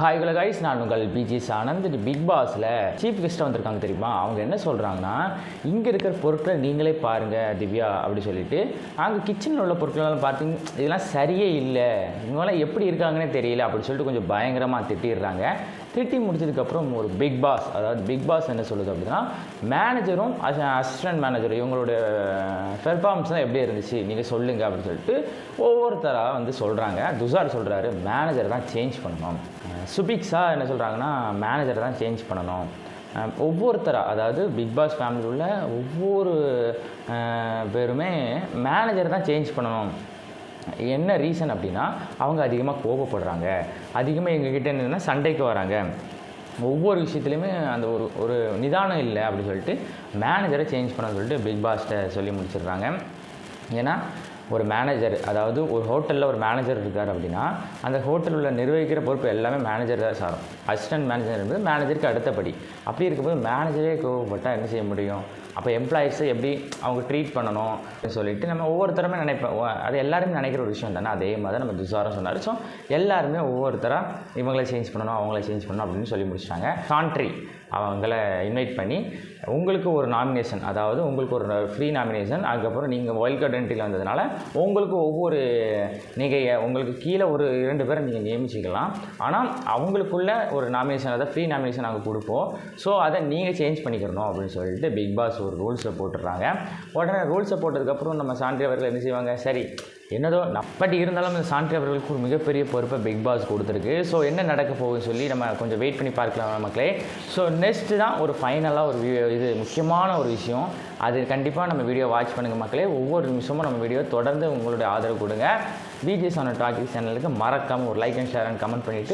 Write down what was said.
Hi உலக guys நான் உங்கள் பிஜிஸ் ஆனந்த். பிக் பாஸில் சீஃப் கெஸ்ட்டாக வந்திருக்காங்க தெரியுமா? அவங்க என்ன சொல்கிறாங்கன்னா இங்கே இருக்கிற பொருட்களை நீங்களே பாருங்கள் திவ்யா அப்படி சொல்லிட்டு அங்கே கிச்சனில் உள்ள பொருட்களெல்லாம் பார்த்தீங்க இதெல்லாம் சரியே இல்லை. இவங்களாம் எப்படி இருக்காங்கன்னே தெரியல அப்படின்னு சொல்லிட்டு கொஞ்சம் பயங்கரமாக திட்டிடுறாங்க. திட்டி முடிச்சதுக்கப்புறம் ஒரு பிக் பாஸ் அதாவது பிக் பாஸ் என்ன சொல்லுது அப்படின்னா மேனேஜரும் அசிஸ்டன்ட் மேனேஜர் இவங்களோட பெர்ஃபார்மன்ஸ்லாம் எப்படி இருந்துச்சு நீங்கள் சொல்லுங்கள் அப்படின்னு சொல்லிட்டு ஒவ்வொருத்தராக வந்து சொல்கிறாங்க துஷார் சொல்கிறாரு மேனேஜர் தான் சேஞ்ச் பண்ணணும். சுபிக்ஸா என்ன சொல்கிறாங்கன்னா மேனேஜர் தான் சேஞ்ச் பண்ணணும். ஒவ்வொருத்தராக அதாவது பிக் பாஸ் ஃபேமிலியில் உள்ள ஒவ்வொரு பேருமே மேனேஜர் தான் சேஞ்ச் பண்ணணும். என்ன ரீசன் அப்படின்னா அவங்க அதிகமாக கோபப்படுறாங்க. அதிகமாக எங்ககிட்ட என்னன்னா சண்டைக்கு வராங்க. ஒவ்வொரு விஷயத்துலையுமே அந்த ஒரு ஒரு நிதானம் இல்லை அப்படின்னு சொல்லிட்டு மேனேஜரை சேஞ்ச் பண்ண சொல்லிட்டு பிக் பாஸ்ட்டை சொல்லி முடிச்சிடுறாங்க. ஏன்னா ஒரு மேனேஜர் அதாவது ஒரு ஹோட்டலில் ஒரு மேனேஜர் இருக்கார் அப்படின்னா அந்த ஹோட்டலில் உள்ள நிர்வகிக்கிற பொறுப்பு எல்லாமே மேனேஜர் தான் சாரும். அசிஸ்டன்ட் மேனேஜர் என்பது மேனேஜருக்கு அடுத்தபடி. அப்படி இருக்கும்போது மேனேஜரே கோவப்பட்டால் என்ன செய்ய முடியும்? அப்போ எம்ப்ளாயிஸை எப்படி அவங்க ட்ரீட் பண்ணணும் அப்படின்னு சொல்லிட்டு நம்ம ஒவ்வொருத்தருமே நினைப்போம். அது எல்லாருமே நினைக்கிற ஒரு விஷயம் தானே? அதே மாதிரி தான் நம்ம துசாரம் சொன்னார். ஸோ எல்லாருமே ஒவ்வொருத்தராக இவங்கள சேஞ்ச் பண்ணணும் அவங்கள சேஞ்ச் பண்ணணும் அப்படின்னு சொல்லி முடிச்சிட்டாங்க. கான்ட்ரி அவங்கள இன்வைட் பண்ணி உங்களுக்கு ஒரு நாமினேஷன் அதாவது உங்களுக்கு ஒரு ஃப்ரீ நாமினேஷன் அதுக்கப்புறம் நீங்கள் ஒயில் கார்டு என்ட்ரியில் வந்ததுனால உங்களுக்கு ஒவ்வொரு நீங்கள் உங்களுக்கு கீழே ஒரு இரண்டு பேரை நீங்கள் நியமிச்சிக்கலாம். ஆனால் அவங்களுக்குள்ள ஒரு நாமினேஷன் அதை ஃப்ரீ நாமினேஷன் நாங்கள் கொடுப்போம். ஸோ அதை நீங்கள் சேஞ்ச் பண்ணிக்கிறணும் அப்படின்னு சொல்லிட்டு பிக் பாஸ் ஒரு ரூல்ஸை போட்டுடுறாங்க. உடனே ரூல்ஸை போட்டதுக்கப்புறம் நம்ம சான்றி அவர்கள் என்ன செய்வாங்க? சரி என்னதோ பட் இருந்தாலும் இந்த சாண்டி அவர்களுக்கு ஒரு மிகப்பெரிய பொறுப்பை பிக் பாஸ் கொடுத்துருக்கு. ஸோ என்ன நடக்க போகுதுன்னு சொல்லி நம்ம கொஞ்சம் வெயிட் பண்ணி பார்க்கலாம் மக்களே. ஸோ நெக்ஸ்ட்டு தான் ஒரு ஃபைனலாக ஒரு இது முக்கியமான ஒரு விஷயம். அது கண்டிப்பாக நம்ம வீடியோ வாட்ச் பண்ணுங்கள் மக்களே. ஒவ்வொரு நிமிஷமும் நம்ம வீடியோ தொடர்ந்து உங்களுடைய ஆதரவு கொடுங்க. பிஜிஎஸ் ஆன டாக்கிங் சேனலுக்கு மறக்காமல் ஒரு like and share and comment பண்ணிவிட்டு